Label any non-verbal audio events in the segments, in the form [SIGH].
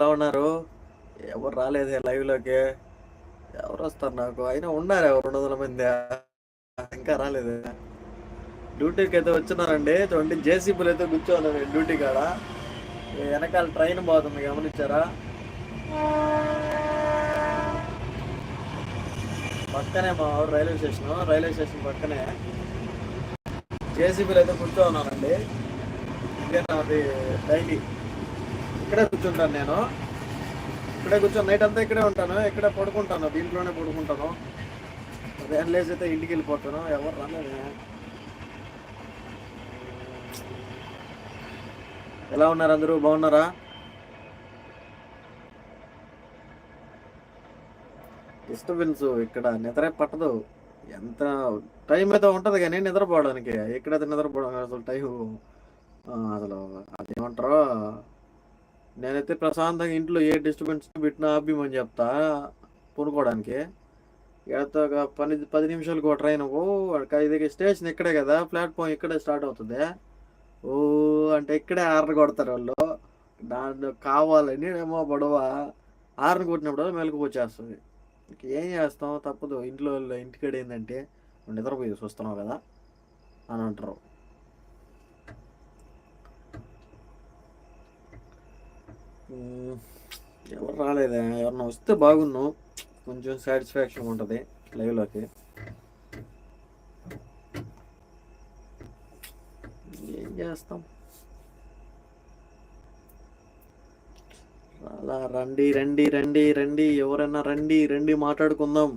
ఎలా ఉన్నారు. ఎవరు రాలేదే లైవ్లోకి ఎవరు వస్తారు నాకు? అయినా ఉన్నారు ఎవరు? రెండు వందల మంది. ఇంకా రాలేదు. డ్యూటీకి అయితే వచ్చినారండి. చూడండి జేసీపీలు అయితే కూర్చోన్నాను నేను డ్యూటీ కాడ. వెనకాల ట్రైన్ పోతుంది గమనించారా? పక్కనే మా ఊరు రైల్వే స్టేషన్. రైల్వే స్టేషన్ పక్కనే జేసీబీలు అయితే కూర్చో ఉన్నానండి ఇదే నాది డైలీ. ఇక్కడే కూర్చుంటాను నేను. ఇక్కడే కూర్చొని నైట్ అంతా ఇక్కడే ఉంటాను. ఇక్కడే పడుకుంటాను? దీంట్లోనే పడుకుంటాను. ఉదయం లేచి అయితే ఇంటికి వెళ్ళిపోతాను. ఎవరు రాలేదు. ఎలా ఉన్నారు అందరూ? బాగున్నారా? డిస్టర్బెన్స్ ఇక్కడ నిద్రే పట్టదు. ఎంత టైం అయితే ఉంటుంది కానీ నిద్రపోవడానికి. ఎక్కడైతే నిద్రపోవడం అసలు టైం అసలు అదేమంటారో? నేనైతే ప్రశాంతంగా ఇంట్లో ఏ డిస్టర్బెన్స్ పెట్టినా ఆపిమని చెప్తా పడుకోవడానికి ఎడతో ఒక పని పది నిమిషాలకు ఒక ట్రైన్ ఓ ఇది స్టేషన్ ఇక్కడే కదా ప్లాట్ఫామ్ ఇక్కడే స్టార్ట్ అవుతుంది. ఓ అంటే ఇక్కడే ఆర్డర్ కొడతారు వాళ్ళు. దాంట్లో కావాలని ఏమో గొడవ. ఆర్డర్ కొట్టినప్పుడు మెలకు వచ్చేస్తుంది. ఏం చేస్తాం? తప్పదు. ఇంట్లో వాళ్ళు ఇంటికాడ ఏంటంటే నిద్రపోయి చూస్తున్నావు కదా అని అంటారు. ఎవరు రాలేదా? ఎవరన్నా వస్తే బాగున్నావు కొంచెం సాటిస్ఫాక్షన్ ఉంటుంది లైవ్లోకి ఏం చేస్తాం? అలా రండి రండి రండి రండి. ఎవరైనా రండి రండి మాట్లాడుకుందాం.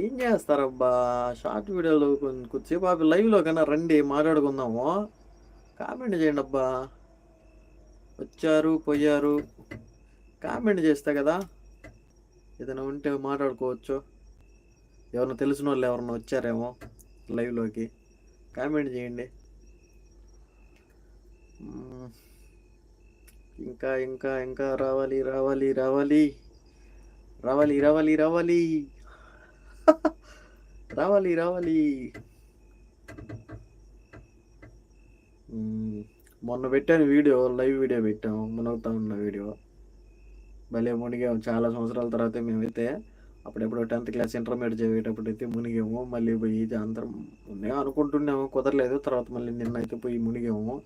ఏం చేస్తారబ్బా? షార్ట్ వీడియోలు కొంచెం కొద్దిసేపు లైవ్లో కన్నా రండి మాట్లాడుకుందాము. కామెంట్ చేయండి అబ్బా వచ్చారు పోయారు. కామెంట్ చేస్తా కదా. ఏదైనా ఉంటే మాట్లాడుకోవచ్చు. ఎవరైనా తెలిసిన వాళ్ళు ఎవరన్నా వచ్చారేమో లైవ్లోకి కామెంట్ చేయండి. ఇంకా ఇంకా ఇంకా రావాలి రావాలి రావాలి. రావాలి రావాలి రావాలి. [LAUGHS] రావాలి రావాలి. మొన్న పెట్టాను వీడియో లైవ్ వీడియో పెట్టాము మునగుతా ఉన్న వీడియో. భలే మునిగాము. చాలా సంవత్సరాల తర్వాత మేమైతే అప్పుడెప్పుడు టెన్త్ క్లాస్ ఇంటర్మీడియట్ చదివేటప్పుడు అయితే మునిగాము. మళ్ళీ పోయి ఇది అందరం ఉన్నాయో అనుకుంటున్నాము కుదరలేదు. తర్వాత మళ్ళీ నిన్న అయితే పోయి మునిగాము.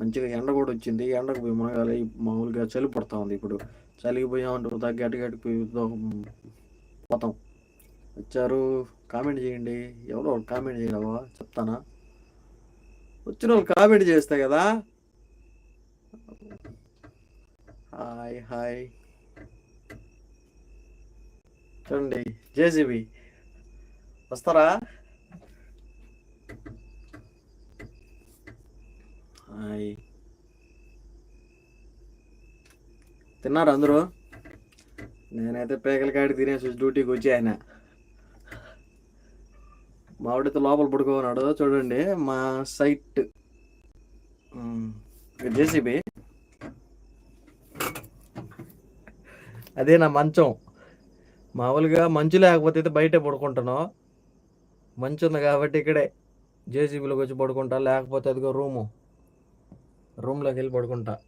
మంచిగా ఎండ కూడా వచ్చింది. ఎండకు పోయి మునగాలి. మామూలుగా చలి పడతా ఉంది ఇప్పుడు. చలికి పోయామంటే వృధా గట్టి గట్టి పోయి పోతాం. వచ్చారు. కామెంట్ చేయండి. ఎవరో కామెంట్ చేయడవా చెప్తానా? వచ్చిన వాళ్ళు కామెంట్ చేస్తే కదా? Hi hi. చూడండి జేసీబీ వస్తారా? హాయ్. తిన్నారు అందరూ? నేనైతే పేకల కాడి తినేసి డ్యూటీకి వచ్చి ఆయన. మావిడైతే లోపల పడుకోన్నాడు చూడండి మా సైట్. జేసీబీ. అదే నా మంచం. మామూలుగా మంచు లేకపోతే అయితే బయటే పడుకుంటాను. మంచు ఉంది కాబట్టి ఇక్కడే జేసీబీలోకి వచ్చి పడుకుంటా లేకపోతే అదిగో రూము. రూమ్లోకి వెళ్ళి పడుకుంటా.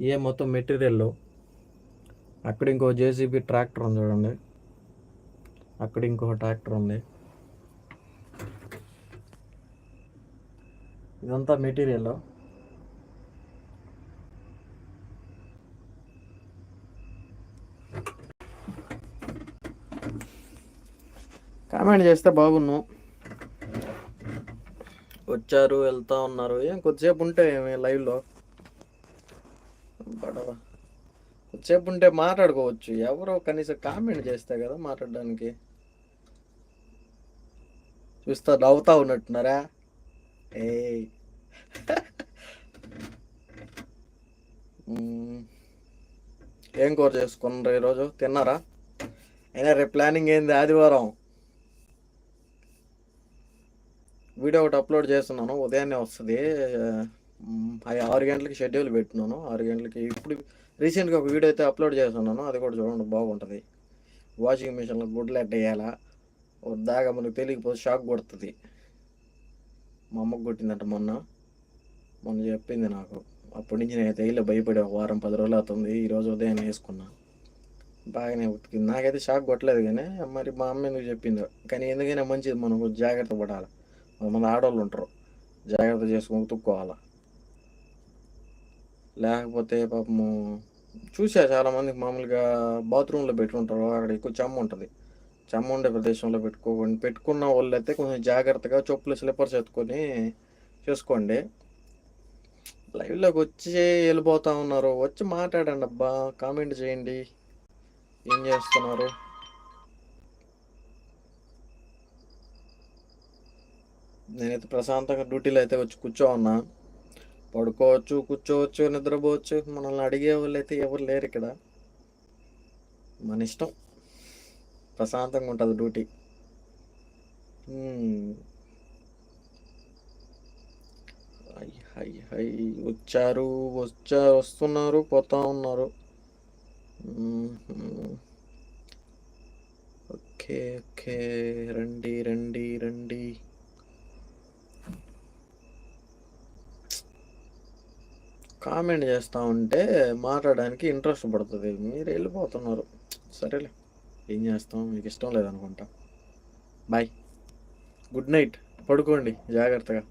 ఏ మొత్తం మెటీరియల్? అక్కడ ఇంకో జేసీబీ ట్రాక్టర్ ఉంది చూడండి. అక్కడ ఇంకో ట్రాక్టర్ ఉంది. ఇదంతా మెటీరియల్ కామెంట్ చేస్తే బాగున్ను. వచ్చారు వెళ్తా ఉన్నారు. ఏం కొద్దిసేపు ఉంటే ఏమి లైవ్లో పడవ కొద్దిసేపు ఉంటే మాట్లాడుకోవచ్చు. ఎవరో కనీసం కామెంట్ చేస్తే కదా మాట్లాడడానికి. చూస్తా నవ్వుతా ఉన్నట్టున్నారా? ఏ [LAUGHS] mm. ఏం కూర చేసుకున్నారు ఈరోజు? తిన్నారా? అయినా రేపు ప్లానింగ్ ఏంది ఆదివారం? వీడియో ఒకటి అప్లోడ్ చేస్తున్నాను ఉదయాన్నే వస్తుంది. అవి ఆరు గంటలకి షెడ్యూల్ పెట్టున్నాను. ఆరు గంటలకి ఇప్పుడు రీసెంట్గా ఒక వీడియో అయితే అప్లోడ్ చేస్తున్నాను అది కూడా చూడండి బాగుంటుంది. వాషింగ్ మిషన్లో గుడ్లు వేయాలా దాగా మనకు తెలియకపోతే షాక్ కొడుతుంది. మా అమ్మకు కొట్టిందంట మొన్న. మొన్న చెప్పింది నాకు. అప్పటి నుంచి నేను తేయిలో భయపడే ఒక వారం పది రోజులు అవుతుంది. ఈరోజు ఉదయం వేసుకున్నా. బాగానే ఉతికింది. నాకైతే షాక్ కొట్టలేదు కానీ మరి మా అమ్మ ఎందుకు చెప్పిందో. కానీ ఎందుకైనా మంచిది. మనం జాగ్రత్త పడాలి. కొంతమంది ఆడవాళ్ళు ఉంటారు. జాగ్రత్త చేసుకొని ఉతుక్కోవాలి. లేకపోతే పాపము చూసా చాలామందికి మామూలుగా బాత్రూంలో పెట్టుకుంటారు. అక్కడ ఎక్కువ చెమ్మ ఉంటుంది. చెమ్మ ఉండే ప్రదేశంలో పెట్టుకోకండి పెట్టుకున్న వాళ్ళు అయితే కొంచెం జాగ్రత్తగా చెప్పులు స్లిప్పర్స్ ఎత్తుకొని చేసుకోండి. లైవ్లోకి వచ్చి వెళ్ళిపోతా ఉన్నారు. వచ్చి మాట్లాడండి అబ్బా కామెంట్ చేయండి. ఏం చేస్తున్నారు? నేనైతే ప్రశాంతంగా డ్యూటీలో అయితే వచ్చి కూర్చో ఉన్నా పడుకోవచ్చు కూర్చోవచ్చు నిద్రపోవచ్చు. మనల్ని అడిగే వాళ్ళు అయితే ఎవరు లేరు ఇక్కడ. మన ఇష్టం. ప్రశాంతంగా ఉంటుంది డ్యూటీ. High high high. వచ్చారు వచ్చారు వస్తున్నారు పోతా ఉన్నారు. Okay okay. రండి రండి రండి. కామెంట్ చేస్తూ ఉంటే మాట్లాడడానికి ఇంట్రెస్ట్ పడుతుంది. మీరు వెళ్ళిపోతున్నారు. సరేలే. ఏం చేస్తాం? మీకు ఇష్టం లేదనుకుంటా. బాయ్. Good night. పడుకోండి. జాగ్రత్తగా.